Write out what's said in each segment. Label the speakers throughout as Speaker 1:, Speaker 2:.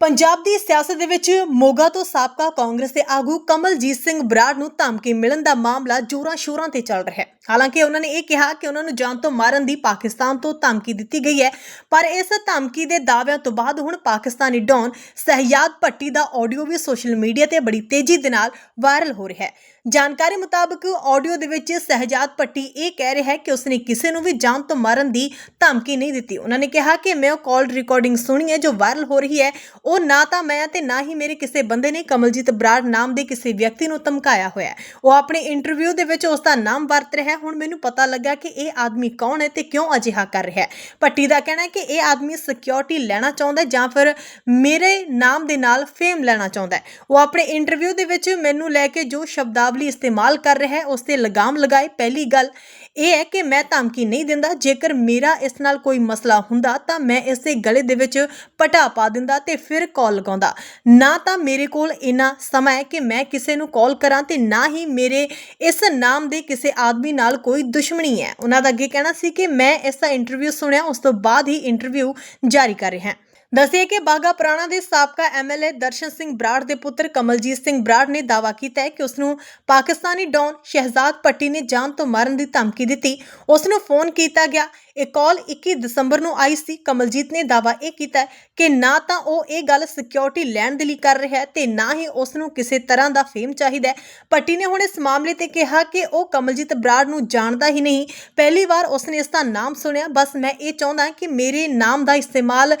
Speaker 1: ਪੰਜਾਬ ਦੀ ਸਿਆਸਤ ਦੇ ਵਿੱਚ ਮੋਗਾ ਤੋਂ ਸਾਬਕਾ ਕਾਂਗਰਸ ਦੇ ਆਗੂ ਕਮਲਜੀਤ ਸਿੰਘ ਬਰਾੜ ਨੂੰ ਧਮਕੀ ਮਿਲਣ ਦਾ ਮਾਮਲਾ ਜੋਰਾਂ ਸ਼ੋਰਾਂ ਤੇ ਚੱਲ ਰਿਹਾ ਹੈ। ਹਾਲਾਂਕਿ ਉਹਨਾਂ ਨੇ ਇਹ ਕਿਹਾ ਕਿ ਉਹਨਾਂ ਨੂੰ ਜਾਨ ਤੋਂ ਮਾਰਨ ਦੀ ਪਾਕਿਸਤਾਨ ਤੋਂ ਧਮਕੀ ਦਿੱਤੀ ਗਈ ਹੈ, ਪਰ ਇਸ ਧਮਕੀ ਦੇ ਦਾਅਵਿਆਂ ਤੋਂ ਬਾਅਦ ਹੁਣ ਪਾਕਿਸਤਾਨੀ ਡੌਨ ਸਹਿਯਾਦ ਭੱਟੀ ਦਾ ਆਡੀਓ ਵੀ ਸੋਸ਼ਲ ਮੀਡੀਆ ਤੇ ਬੜੀ ਤੇਜ਼ੀ ਦੇ ਨਾਲ ਵਾਇਰਲ ਹੋ ਰਿਹਾ ਹੈ। ਜਾਣਕਾਰੀ ਮੁਤਾਬਕ ਆਡੀਓ ਦੇ ਵਿੱਚ ਸਹਿਜਾਦ ਭੱਟੀ ਇਹ ਕਹਿ ਰਿਹਾ ਹੈ ਕਿ ਉਸਨੇ ਕਿਸੇ ਨੂੰ ਵੀ ਜਾਨ ਤੋਂ ਮਾਰਨ ਦੀ ਧਮਕੀ ਨਹੀਂ ਦਿੱਤੀ। ਉਹਨਾਂ ਨੇ ਕਿਹਾ ਕਿ ਮੈਂ ਉਹ ਕਾਲ ਰਿਕਾਰਡਿੰਗ ਸੁਣੀ ਹੈ ਜੋ ਵਾਇਰਲ ਹੋ ਰਹੀ ਹੈ। ਉਹ ਨਾ ਤਾਂ ਮੈਂ ਤੇ ਨਾ ਹੀ ਮੇਰੇ ਕਿਸੇ ਬੰਦੇ ਨੇ ਕਮਲਜੀਤ ਬਰਾੜ ਨਾਮ ਦੇ ਕਿਸੇ ਵਿਅਕਤੀ ਨੂੰ ਧਮਕਾਇਆ ਹੋਇਆ। ਉਹ ਆਪਣੇ ਇੰਟਰਵਿਊ ਦੇ ਵਿੱਚ ਉਸ ਦਾ ਨਾਮ ਵਰਤ ਰਿਹਾ ਹੈ। ਹੁਣ ਮੈਨੂੰ ਪਤਾ ਲੱਗਾ ਕਿ ਇਹ ਆਦਮੀ ਕੌਣ ਹੈ ਤੇ ਕਿਉਂ ਅਜਿਹਾ ਕਰ ਰਿਹਾ ਹੈ। ਭੱਟੀ ਦਾ ਕਹਿਣਾ ਹੈ ਕਿ ਇਹ ਆਦਮੀ ਸਿਕਿਉਰਿਟੀ ਲੈਣਾ ਚਾਹੁੰਦਾ ਹੈ ਜਾਂ ਫਿਰ ਮੇਰੇ ਨਾਮ ਦੇ ਨਾਲ ਫੇਮ ਲੈਣਾ ਚਾਹੁੰਦਾ ਹੈ। ਉਹ ਆਪਣੇ ਇੰਟਰਵਿਊ ਦੇ ਵਿੱਚ ਮੈਨੂੰ ਲੈ ਕੇ ਜੋ ਸ਼ਬਦਾਵਲੀ ਇਸਤੇਮਾਲ ਕਰ ਰਿਹਾ ਹੈ ਉਸ ਤੇ ਲਗਾਮ ਲਗਾਏ। ਪਹਿਲੀ ਗੱਲ ਇਹ ਹੈ ਕਿ ਮੈਂ ਧਮਕੀ ਨਹੀਂ ਦਿੰਦਾ। ਜੇਕਰ ਮੇਰਾ ਇਸ ਨਾਲ ਕੋਈ ਮਸਲਾ ਹੁੰਦਾ ਤਾਂ ਮੈਂ ਇਸ ਦੇ ਗਲੇ ਦੇ ਵਿੱਚ ਪਟਾ ਪਾ ਦਿੰਦਾ ਤੇ ਫਿਰ ਕਾਲ ਲਗਾਉਂਦਾ। ਨਾ ਤਾਂ ਮੇਰੇ ਕੋਲ ਇਨਾ ਸਮਾਂ ਹੈ ਕਿ ਮੈਂ ਕਿਸੇ ਨੂੰ ਕਾਲ ਕਰਾਂ ਤੇ ਨਾ ਹੀ ਮੇਰੇ ਇਸ ਨਾਮ ਦੇ ਕਿਸੇ ਆਦਮੀ ਨਾਲ ਕੋਈ ਦੁਸ਼ਮਣੀ ਹੈ। ਉਹਨਾਂ ਦਾ ਅੱਗੇ ਕਹਿਣਾ ਸੀ ਕਿ ਮੈਂ ਇਸ ਦਾ ਇੰਟਰਵਿਊ ਸੁਣਿਆ, ਉਸ ਤੋਂ ਬਾਅਦ ਹੀ ਇੰਟਰਵਿਊ ਜਾਰੀ ਕਰ ਰਿਹਾ। ਹਾਂ ਦੱਸਿਆ ਕਿ ਬਾਗਾ ਪੁਰਾਣਾ ਦੇ ਸਾਬਕਾ ਐਮਐਲਏ ਦਰਸ਼ਨ ਸਿੰਘ ਬਰਾੜ ਦੇ ਪੁੱਤਰ ਕਮਲਜੀਤ ਸਿੰਘ ਬਰਾੜ ਨੇ ਦਾਅਵਾ ਕੀਤਾ ਹੈ ਕਿ ਉਸ ਨੂੰ ਪਾਕਿਸਤਾਨੀ ਡੌਨ ਸ਼ਹਿਜ਼ਾਦ ਪੱਟੀ ਨੇ ਜਾਨ ਤੋਂ ਮਾਰਨ ਦੀ ਧਮਕੀ ਦਿੱਤੀ। ਉਸ ਨੂੰ ਫੋਨ ਕੀਤਾ ਗਿਆ। ਇਹ ਕਾਲ 21 ਦਸੰਬਰ ਨੂੰ ਆਈ ਸੀ। ਕਮਲਜੀਤ ਨੇ ਦਾਅਵਾ ਇਹ ਕੀਤਾ ਕਿ ਨਾ ਤਾਂ ਉਹ ਇਹ ਗੱਲ ਸਿਕਿਉਰਿਟੀ ਲੈਣ ਦੇ ਲਈ ਕਰ ਰਿਹਾ ਹੈ ਤੇ ਨਾ ਹੀ ਉਸ ਨੂੰ ਕਿਸੇ ਤਰ੍ਹਾਂ ਦਾ ਫੇਮ ਚਾਹੀਦਾ ਹੈ। ਪੱਟੀ ਨੇ ਹੁਣ ਇਸ ਮਾਮਲੇ ਤੇ ਕਿਹਾ ਕਿ ਉਹ ਕਮਲਜੀਤ ਬਰਾੜ ਨੂੰ ਜਾਣਦਾ ਹੀ ਨਹੀਂ। ਪਹਿਲੀ ਵਾਰ ਉਸਨੇ ਇਸ ਦਾ ਨਾਮ ਸੁਣਿਆ। ਬਸ ਮੈਂ ਇਹ ਚਾਹੁੰਦਾ ਕਿ ਮੇਰੇ ਨਾਮ ਦਾ ਇਸਤੇਮਾਲ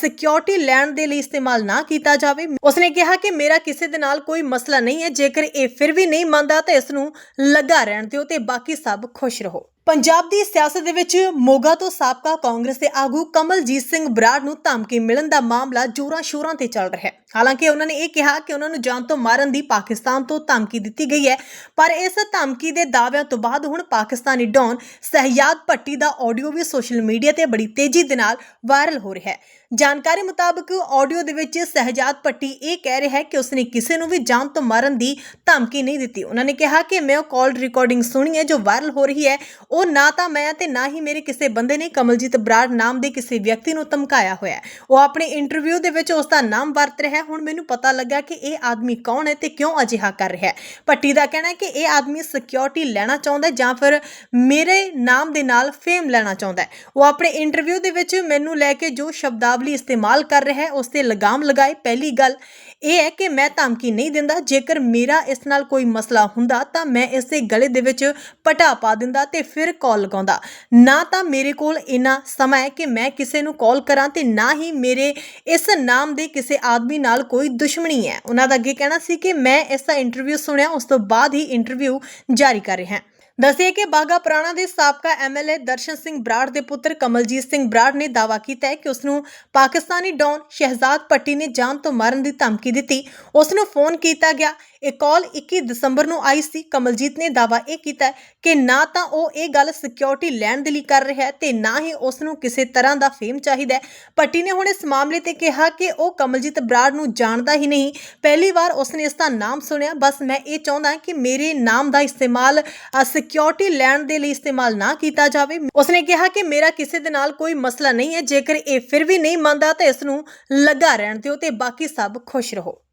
Speaker 1: ਸਿਕਿਉਰਿਟੀ ਲੈਣ ਦੇ ਲਈ ਇਸਤੇਮਾਲ ਨਾ ਕੀਤਾ ਜਾਵੇ। ਉਸਨੇ ਕਿਹਾ ਕਿ ਮੇਰਾ ਕਿਸੇ ਦੇ ਨਾਲ ਕੋਈ ਮਸਲਾ ਨਹੀਂ ਹੈ। ਜੇਕਰ ਇਹ ਫਿਰ ਵੀ ਨਹੀਂ ਮੰਨਦਾ ਤਾਂ ਇਸ ਨੂੰ ਲੱਗਾ ਰਹਿਣ ਦਿਓ ਤੇ ਬਾਕੀ ਸਭ ਖੁਸ਼ ਰਹੋ। ਪੰਜਾਬ ਦੀ ਸਿਆਸਤ ਦੇ ਵਿੱਚ ਮੋਗਾ ਤੋਂ ਸਾਬਕਾ ਕਾਂਗਰਸ ਦੇ ਆਗੂ ਕਮਲਜੀਤ ਸਿੰਘ ਬਰਾੜ ਨੂੰ ਧਮਕੀ ਮਿਲਣ ਦਾ ਮਾਮਲਾ ਜੋਰਾਂ ਸ਼ੋਰਾਂ ਤੇ ਚੱਲ ਰਿਹਾ ਹੈ। ਹਾਲਾਂਕਿ ਉਹਨਾਂ ਨੇ ਇਹ ਕਿਹਾ ਕਿ ਉਹਨਾਂ ਨੂੰ ਜਾਨ ਤੋਂ ਮਾਰਨ ਦੀ ਪਾਕਿਸਤਾਨ ਤੋਂ ਧਮਕੀ ਦਿੱਤੀ ਗਈ ਹੈ, ਪਰ ਇਸ ਧਮਕੀ ਦੇ ਦਾਅਵਿਆਂ ਤੋਂ ਬਾਅਦ ਹੁਣ ਪਾਕਿਸਤਾਨੀ ਡੌਨ ਸਹਿਯਾਦ ਭੱਟੀ ਦਾ ਆਡੀਓ ਵੀ ਸੋਸ਼ਲ ਮੀਡੀਆ ਤੇ ਬੜੀ ਤੇਜ਼ੀ ਦੇ ਨਾਲ ਵਾਇਰਲ ਹੋ ਰਿਹਾ ਹੈ। ਜਾਣਕਾਰੀ ਮੁਤਾਬਕ ਆਡੀਓ ਦੇ ਵਿੱਚ ਸਹਿਜਾਦ ਭੱਟੀ ਇਹ ਕਹਿ ਰਿਹਾ ਹੈ ਕਿ ਉਸਨੇ ਕਿਸੇ ਨੂੰ ਵੀ ਜਾਨ ਤੋਂ ਮਾਰਨ ਦੀ ਧਮਕੀ ਨਹੀਂ ਦਿੱਤੀ। ਉਹਨਾਂ ਨੇ ਕਿਹਾ ਕਿ ਮੈਂ ਉਹ ਕਾਲ ਰਿਕਾਰਡਿੰਗ ਸੁਣੀ ਹੈ ਜੋ ਵਾਇਰਲ ਹੋ ਰਹੀ ਹੈ। ਉਹ ਨਾ ਤਾਂ ਮੈਂ ਤੇ ਨਾ ਹੀ ਮੇਰੇ ਕਿਸੇ ਬੰਦੇ ਨੇ ਕਮਲਜੀਤ ਬਰਾੜ ਨਾਮ ਦੇ ਕਿਸੇ ਵਿਅਕਤੀ ਨੂੰ ਧਮਕਾਇਆ ਹੋਇਆ ਉਹ ਆਪਣੇ ਇੰਟਰਵਿਊ ਦੇ ਵਿੱਚ ਉਸ ਦਾ ਨਾਮ ਵਰਤ ਰਿਹਾ ਹੈ। ਹੁਣ ਮੈਨੂੰ ਪਤਾ ਲੱਗਾ ਕਿ ਇਹ ਆਦਮੀ ਕੌਣ ਹੈ ਤੇ ਕਿਉਂ ਅਜਿਹਾ ਕਰ ਰਿਹਾ ਹੈ। ਭੱਟੀ ਦਾ ਕਹਿਣਾ ਹੈ ਕਿ ਇਹ ਆਦਮੀ ਸਿਕਿਉਰਿਟੀ ਲੈਣਾ ਚਾਹੁੰਦਾ ਹੈ ਜਾਂ ਫਿਰ ਮੇਰੇ ਨਾਮ ਦੇ ਨਾਲ ਫੇਮ ਲੈਣਾ ਚਾਹੁੰਦਾ ਹੈ। ਉਹ ਆਪਣੇ ਇੰਟਰਵਿਊ ਦੇ ਵਿੱਚ ਮੈਨੂੰ ਲੈ ਕੇ ਜੋ ਸ਼ਬਦਾਵਲੀ ਇਸਤੇਮਾਲ ਕਰ ਰਿਹਾ ਹੈ ਉਸ ਤੇ ਲਗਾਮ ਲਗਾਏ। ਪਹਿਲੀ ਗੱਲ ਇਹ ਹੈ ਕਿ ਮੈਂ ਧਮਕੀ ਨਹੀਂ ਦਿੰਦਾ। ਜੇਕਰ ਮੇਰਾ ਇਸ ਨਾਲ ਕੋਈ ਮਸਲਾ ਹੁੰਦਾ ਤਾਂ ਮੈਂ ਇਸ ਦੇ ਗਲੇ ਦੇ ਵਿੱਚ ਪਟਾ ਪਾ ਦਿੰਦਾ ਤੇ ਫਿਰ ਕਾਲ ਲਗਾਉਂਦਾ। ਨਾ ਤਾਂ ਮੇਰੇ ਕੋਲ ਇਨਾ ਸਮਾਂ ਹੈ ਕਿ ਮੈਂ ਕਿਸੇ ਨੂੰ ਕਾਲ ਕਰਾਂ ਤੇ ਨਾ ਹੀ ਮੇਰੇ ਇਸ ਨਾਮ ਦੇ ਕਿਸੇ ਆਦਮੀ ਨਾਲ ਕੋਈ ਦੁਸ਼ਮਣੀ ਹੈ। ਉਹਨਾਂ ਦਾ ਅੱਗੇ ਕਹਿਣਾ ਸੀ ਕਿ ਮੈਂ ਇਸ ਦਾ ਇੰਟਰਵਿਊ ਸੁਣਿਆ, ਉਸ ਤੋਂ ਬਾਅਦ ਹੀ ਇੰਟਰਵਿਊ ਜਾਰੀ ਕਰ ਰਿਹਾ। ਹਾਂ ਦੱਸਿਆ ਕਿ ਬਾਗਾ ਪੁਰਾਣਾ ਦੇ ਸਾਬਕਾ ਐਮਐਲਏ ਦਰਸ਼ਨ ਸਿੰਘ ਬਰਾੜ ਦੇ ਪੁੱਤਰ ਕਮਲਜੀਤ ਸਿੰਘ ਬਰਾੜ ਨੇ ਦਾਅਵਾ ਕੀਤਾ ਹੈ ਕਿ ਉਸ ਨੂੰ ਪਾਕਿਸਤਾਨੀ ਡੌਨ ਸ਼ਹਿਜ਼ਾਦ ਭੱਟੀ ਨੇ ਜਾਨ ਤੋਂ ਮਾਰਨ ਦੀ ਧਮਕੀ ਦਿੱਤੀ। ਉਸ ਨੂੰ ਫੋਨ ਕੀਤਾ ਗਿਆ। ਇਹ ਕਾਲ 21 ਦਸੰਬਰ ਨੂੰ ਆਈ ਸੀ। ਕਮਲਜੀਤ ਨੇ ਦਾਅਵਾ ਇਹ ਕੀਤਾ ਕਿ ਨਾ ਤਾਂ ਉਹ ਇਹ ਗੱਲ ਸਿਕਿਉਰਿਟੀ ਲੈਣ ਦੇ ਲਈ ਕਰ ਰਿਹਾ ਹੈ ਤੇ ਨਾ ਹੀ ਉਸ ਨੂੰ ਕਿਸੇ ਤਰ੍ਹਾਂ ਦਾ ਫੇਮ ਚਾਹੀਦਾ ਹੈ। ਭੱਟੀ ਨੇ ਹੁਣ ਇਸ ਮਾਮਲੇ ਤੇ ਕਿਹਾ ਕਿ ਉਹ ਕਮਲਜੀਤ ਬਰਾੜ ਨੂੰ ਜਾਣਦਾ ਹੀ ਨਹੀਂ। ਪਹਿਲੀ ਵਾਰ ਉਸਨੇ ਇਸ ਦਾ ਨਾਮ ਸੁਣਿਆ। ਬਸ ਮੈਂ ਇਹ ਚਾਹੁੰਦਾ ਕਿ ਮੇਰੇ ਨਾਮ ਦਾ ਇਸਤੇਮਾਲ ਸਿਕਿਉਰਿਟੀ ਲੈਣ ਦੇ ਲਈ ਇਸਤੇਮਾਲ ਨਾ ਕੀਤਾ ਜਾਵੇ। ਉਸਨੇ ਕਿਹਾ ਕਿ ਮੇਰਾ ਕਿਸੇ ਦੇ ਨਾਲ ਕੋਈ ਮਸਲਾ ਨਹੀਂ ਹੈ। ਜੇਕਰ ਇਹ ਫਿਰ ਵੀ ਨਹੀਂ ਮੰਨਦਾ ਤਾਂ ਇਸ ਨੂੰ ਲੱਗਾ ਰਹਿਣ ਦਿਓ ਤੇ ਬਾਕੀ ਸਭ ਖੁਸ਼ ਰਹੋ।